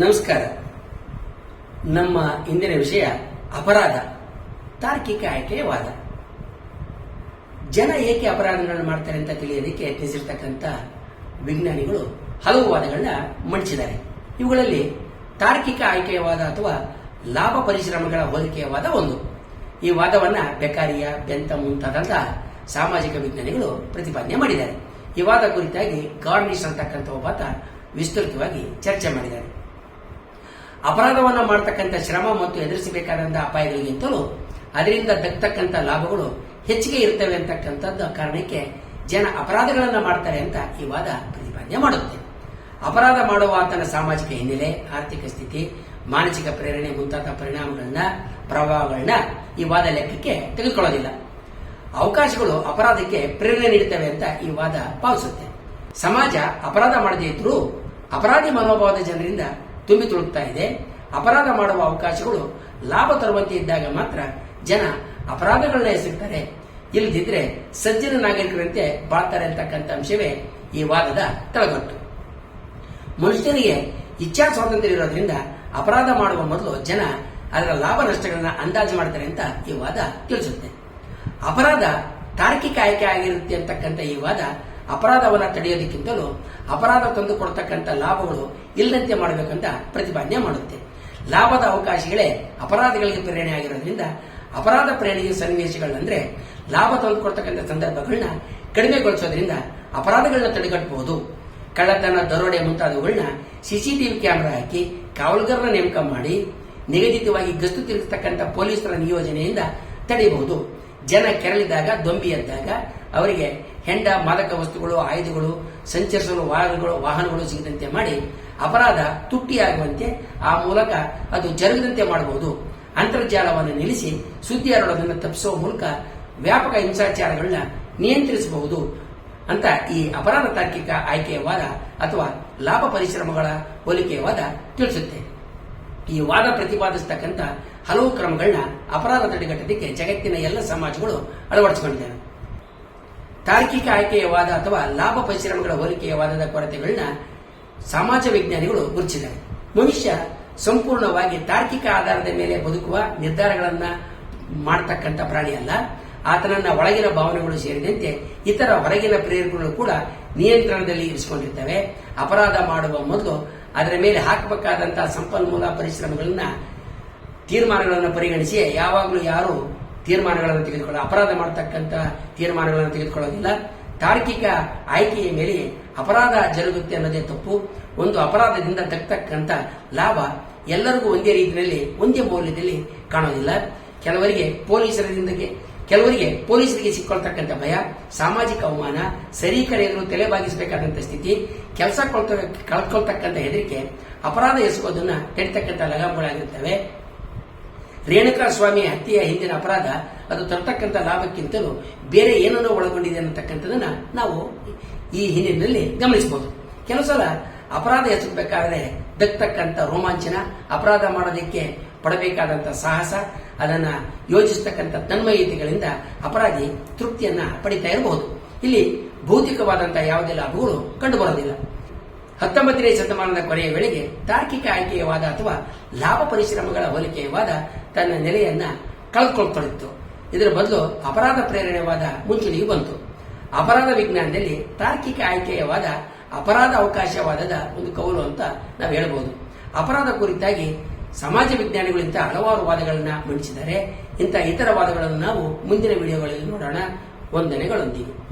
ನಮಸ್ಕಾರ. ನಮ್ಮ ಇಂದಿನ ವಿಷಯ ಅಪರಾಧ, ತಾರ್ಕಿಕ ಆಯ್ಕೆಯ ವಾದ ಜನ ಏಕೆ ಅಪರಾಧಗಳನ್ನು ಮಾಡ್ತಾರೆ ಅಂತ ತಿಳಿಯೋದಕ್ಕೆ ಯತ್ನಿಸಿರ್ತಕ್ಕಂಥ ವಿಜ್ಞಾನಿಗಳು ಹಲವು ವಾದಗಳನ್ನ ಮಂಡಿಸಿದ್ದಾರೆ. ಇವುಗಳಲ್ಲಿ ತಾರ್ಕಿಕ ಆಯ್ಕೆಯ ವಾದ ಅಥವಾ ಲಾಭ ಪರಿಶ್ರಮಗಳ ಹೋಲಿಕೆಯ ವಾದ ಒಂದು. ಈ ವಾದವನ್ನ ಬೆಕಾರಿಯ, ಬೆಂತ ಮುಂತಾದಂತಹ ಸಾಮಾಜಿಕ ವಿಜ್ಞಾನಿಗಳು ಪ್ರತಿಪಾದನೆ ಮಾಡಿದ್ದಾರೆ. ಈ ವಾದ ಕುರಿತಾಗಿ ಗಾರ್ನಿಶ್ ಅಂತಕ್ಕಂಥ ಒಬ್ಬಾತ ವಿಸ್ತೃತವಾಗಿ ಚರ್ಚೆ ಮಾಡಿದ್ದಾರೆ. ಅಪರಾಧವನ್ನ ಮಾಡತಕ್ಕಂಥ ಶ್ರಮ ಮತ್ತು ಎದುರಿಸಬೇಕಾದಂತಹ ಅಪಾಯಗಳಿಗಿಂತಲೂ ಅದರಿಂದ ದಕ್ಕತಕ್ಕಂಥ ಲಾಭಗಳು ಹೆಚ್ಚಿಗೆ ಇರ್ತವೆ ಅಂತಕ್ಕಂಥದ್ದು ಕಾರಣಕ್ಕೆ ಜನ ಅಪರಾಧಗಳನ್ನು ಮಾಡ್ತಾರೆ ಅಂತ ಈ ವಾದ ಪ್ರತಿಪಾದನೆ ಮಾಡುತ್ತೆ. ಅಪರಾಧ ಮಾಡುವ ಆತನ ಸಾಮಾಜಿಕ ಹಿನ್ನೆಲೆ, ಆರ್ಥಿಕ ಸ್ಥಿತಿ, ಮಾನಸಿಕ ಪ್ರೇರಣೆ ಮುಂತಾದ ಪರಿಣಾಮಗಳನ್ನ, ಪ್ರಭಾವಗಳನ್ನ ಈ ವಾದ ಲೆಕ್ಕಕ್ಕೆ ತೆಗೆದುಕೊಳ್ಳೋದಿಲ್ಲ. ಅವಕಾಶಗಳು ಅಪರಾಧಕ್ಕೆ ಪ್ರೇರಣೆ ನೀಡುತ್ತವೆ ಅಂತ ಈ ವಾದ ಭಾವಿಸುತ್ತೆ ಸಮಾಜ ಅಪರಾಧ ಮಾಡದೇ ಇದ್ರೂ ಅಪರಾಧಿ ಮನೋಭಾವದ ಜನರಿಂದ ತುಂಬಿ ತುಳುಕ್ತಾ ಇದೆ. ಅಪರಾಧ ಮಾಡುವ ಅವಕಾಶಗಳು ಲಾಭ ತರುವಂತೆ ಇದ್ದಾಗ ಮಾತ್ರ ಜನ ಅಪರಾಧಗಳನ್ನ ಎಸಗ್ತಾರೆ. ಇಲ್ಲದಿದ್ರೆ ಸಜ್ಜನ ನಾಗರಿಕರಂತೆ ಬಾಳ್ತಾರೆ ಅಂತಕ್ಕಂಥ ಅಂಶವೇ ಈ ವಾದದ ತಳಗಟ್ಟು. ಮನುಷ್ಯನಿಗೆ ಇಚ್ಛಾ ಸ್ವಾತಂತ್ರ್ಯ ಇರೋದ್ರಿಂದ ಅಪರಾಧ ಮಾಡುವ ಮೊದಲು ಜನ ಅದರ ಲಾಭ ನಷ್ಟಗಳನ್ನ ಅಂದಾಜು ಮಾಡ್ತಾರೆ ಅಂತ ಈ ವಾದ ತಿಳಿಸುತ್ತೆ. ಅಪರಾಧ ತಾರ್ಕಿಕ ಆಯ್ಕೆ ಆಗಿರುತ್ತೆ ಅಂತಕ್ಕಂಥ ಈ ವಾದ ಅಪರಾಧವನ್ನ ತಡೆಯೋದಕ್ಕಿಂತಲೂ ಅಪರಾಧ ತಂದು ಕೊಡ್ತಕ್ಕಂಥ ಲಾಭಗಳು ಇಲ್ಲದಂತೆ ಮಾಡಬೇಕಂತ ಪ್ರತಿಪಾದನೆ ಮಾಡುತ್ತೆ. ಲಾಭದ ಅವಕಾಶಗಳೇ ಅಪರಾಧಗಳಿಗೆ ಪ್ರೇರಣೆ ಆಗಿರೋದ್ರಿಂದ ಅಪರಾಧ ಪ್ರೇರಣೆಯ ಸನ್ನಿವೇಶಗಳಂದ್ರೆ ಲಾಭ ತಂದು ಕೊಡ್ತಕ್ಕಂಥ ಸಂದರ್ಭಗಳನ್ನ ಕಡಿಮೆಗೊಳಿಸೋದ್ರಿಂದ ಅಪರಾಧಗಳನ್ನ ತಡೆಗಟ್ಟಬಹುದು ಕಳ್ಳತನ, ದರೋಡೆ ಮುಂತಾದವುಗಳನ್ನ ಸಿಸಿಟಿವಿ ಕ್ಯಾಮೆರಾ ಹಾಕಿ ಕಾವಲುಗಾರರ ನೇಮಕ ಮಾಡಿ ನಿಗದಿತವಾಗಿ ಗಸ್ತು ತಿರುಗಿಸ್ತಕ್ಕಂಥ ಪೊಲೀಸರ ನಿಯೋಜನೆಯಿಂದ ತಡೆಯಬಹುದು. ಜನ ಕೆರಳಿದಾಗ, ದೊಂಬಿ ಎದ್ದಾಗ, ಅವರಿಗೆ ಹೆಂಡ, ಮಾದಕ ವಸ್ತುಗಳು, ಆಯುಧಗಳು, ಸಂಚರಿಸಲು ವಾಹನಗಳು ವಾಹನಗಳು ಸಿಗದಂತೆ ಮಾಡಿ ಅಪರಾಧ ತುಟ್ಟಿಯಾಗುವಂತೆ ಆ ಮೂಲಕ ಅದು ಜರುಗದಂತೆ ಮಾಡಬಹುದು. ಅಂತರ್ಜಾಲವನ್ನು ನಿಲ್ಲಿಸಿ ಸುದ್ದಿ ಹರಡೋದನ್ನು ತಪ್ಪಿಸುವ ಮೂಲಕ ವ್ಯಾಪಕ ಹಿಂಸಾಚಾರಗಳನ್ನ ನಿಯಂತ್ರಿಸಬಹುದು ಅಂತ ಈ ಅಪರಾಧ ತಾರ್ಕಿಕ ಆಯ್ಕೆಯ ವಾದ ಅಥವಾ ಲಾಭ ಪರಿಶ್ರಮಗಳ ಹೋಲಿಕೆಯ ವಾದ ತಿಳಿಸುತ್ತೆ. ಈ ವಾದ ಪ್ರತಿಪಾದಿಸತಕ್ಕಂಥ ಹಲವು ಕ್ರಮಗಳನ್ನ ಅಪರಾಧ ತಡೆಗಟ್ಟಲಿಕ್ಕೆ ಜಗತ್ತಿನ ಎಲ್ಲ ಸಮಾಜಗಳು ಅಳವಡಿಸಿಕೊಂಡಿದ್ದಾರೆ ತಾರ್ಕಿಕ ಆಯ್ಕೆಯ ವಾದ ಅಥವಾ ಲಾಭ ಪರಿಶ್ರಮಗಳ ಹೋಲಿಕೆಯ ವಾದದ ಕೊರತೆಗಳನ್ನ ಸಮಾಜ ವಿಜ್ಞಾನಿಗಳು ಗುರುತಿಸಿದ್ದಾರೆ. ಮನುಷ್ಯ ಸಂಪೂರ್ಣವಾಗಿ ತಾರ್ಕಿಕ ಆಧಾರದ ಮೇಲೆ ಬದುಕುವ ನಿರ್ಧಾರಗಳನ್ನ ಮಾಡತಕ್ಕಂಥ ಪ್ರಾಣಿ ಅಲ್ಲ. ಆತನನ್ನ ಒಳಗಿನ ಭಾವನೆಗಳು ಸೇರಿದಂತೆ ಇತರ ಹೊರಗಿನ ಪ್ರೇರಣೆಗಳು ಕೂಡ ನಿಯಂತ್ರಣದಲ್ಲಿ ಇರಿಸಿಕೊಂಡಿರ್ತವೆ. ಅಪರಾಧ ಮಾಡುವ ಮೊದಲು ಅದರ ಮೇಲೆ ಹಾಕಬೇಕಾದಂತಹ ಸಂಪನ್ಮೂಲ ಪರಿಶ್ರಮಗಳನ್ನ ತೀರ್ಮಾನಗಳನ್ನು ಪರಿಗಣಿಸಿ ಯಾವಾಗಲೂ ಯಾರು ತೀರ್ಮಾನಗಳನ್ನು ತೆಗೆದುಕೊಳ್ಳ ಅಪರಾಧ ಮಾಡತಕ್ಕಂಥ ತೀರ್ಮಾನಗಳನ್ನು ತೆಗೆದುಕೊಳ್ಳೋದಿಲ್ಲ. ತಾರ್ಕಿಕ ಆಯ್ಕೆಯ ಮೇಲೆ ಅಪರಾಧ ಜರುಗುತ್ತೆ ಅನ್ನೋದೇ ತಪ್ಪು. ಒಂದು ಅಪರಾಧದಿಂದ ತಕ್ಕಂತ ಲಾಭ ಎಲ್ಲರಿಗೂ ಒಂದೇ ರೀತಿಯಲ್ಲಿ, ಒಂದೇ ಮೌಲ್ಯದಲ್ಲಿ ಕಾಣೋದಿಲ್ಲ. ಕೆಲವರಿಗೆ ಪೊಲೀಸರಿಂದ ಕೆಲವರಿಗೆ ಪೊಲೀಸರಿಗೆ ಸಿಕ್ಕೊಳ್ತಕ್ಕಂಥ ಭಯ, ಸಾಮಾಜಿಕ ಅವಮಾನ, ಸರಿ ತಲೆ ತಲೆಬಾಗಿಸಬೇಕಾದಂತ ಸ್ಥಿತಿ, ಕೆಲಸ ಕಳ್ಕೊಳ್ತಕ್ಕಂಥ ಹೆದರಿಕೆ, ಅಪರಾಧ ಎಸಗೋದನ್ನ ತಡಿತಕ್ಕಂಥ ಲಗಾಮಗಳಾಗಿರ್ತವೆ ರೇಣುಕಾ ಸ್ವಾಮಿ ಹತ್ಯೆಯ ಹಿಂದಿನ ಅಪರಾಧ, ಅದು ತರ್ತಕ್ಕಂಥ ಲಾಭಕ್ಕಿಂತಲೂ ಬೇರೆ ಏನನ್ನೋ ಒಳಗೊಂಡಿದೆ ಅನ್ನತಕ್ಕಂಥದನ್ನ ನಾವು ಈ ಹಿನ್ನೆಲೆಯಲ್ಲಿ ಗಮನಿಸಬಹುದು. ಕೆಲವು ಸಲ ಅಪರಾಧ ಎಸಗಬೇಕಾದ್ರೆ ದಕ್ತಕ್ಕಂಥ ರೋಮಾಂಚನ, ಅಪರಾಧ ಮಾಡೋದಕ್ಕೆ ಪಡಬೇಕಾದಂಥ ಸಾಹಸ, ಅದನ್ನ ಯೋಜಿಸತಕ್ಕಂಥ ತನ್ಮಯತೆಗಳಿಂದ ಅಪರಾಧಿ ತೃಪ್ತಿಯನ್ನ ಪಡಿತಾ ಇರಬಹುದು. ಇಲ್ಲಿ ಭೌತಿಕವಾದಂಥ ಯಾವುದೇ ಲಾಭಗಳು ಕಂಡುಬರೋದಿಲ್ಲ ಹತ್ತೊಂಬತ್ತನೇ ಶತಮಾನದ ಕೊನೆಯ ವೇಳೆಗೆ ತಾರ್ಕಿಕ ಆಯ್ಕೆಯವಾದ ಅಥವಾ ಲಾಭ ಪರಿಶ್ರಮಗಳ ಹೋಲಿಕೆಯ ವಾದ ತನ್ನ ನೆಲೆಯನ್ನ ಕಳೆದುಕೊಳ್ತಿತ್ತು ಇದರ ಬದಲು ಅಪರಾಧ ಪ್ರೇರಣೆಯವಾದ ಮುಂಚೂಣಿಗೆ ಬಂತು. ಅಪರಾಧ ವಿಜ್ಞಾನದಲ್ಲಿ ತಾರ್ಕಿಕ ಆಯ್ಕೆಯವಾದ ಅಪರಾಧ ಅವಕಾಶವಾದದ ಒಂದು ಕೌಲು ಅಂತ ನಾವು ಹೇಳಬಹುದು ಅಪರಾಧ ಕುರಿತಾಗಿ ಸಮಾಜ ವಿಜ್ಞಾನಿಗಳು ಇಂಥ ಹಲವಾರು ವಾದಗಳನ್ನು ಮಂಡಿಸಿದರೆ ಇಂಥ ಇತರ ವಾದಗಳನ್ನು ನಾವು ಮುಂದಿನ ವಿಡಿಯೋಗಳಲ್ಲಿ ನೋಡೋಣ. ವಂದನೆಗಳೊಂದಿಗೆ.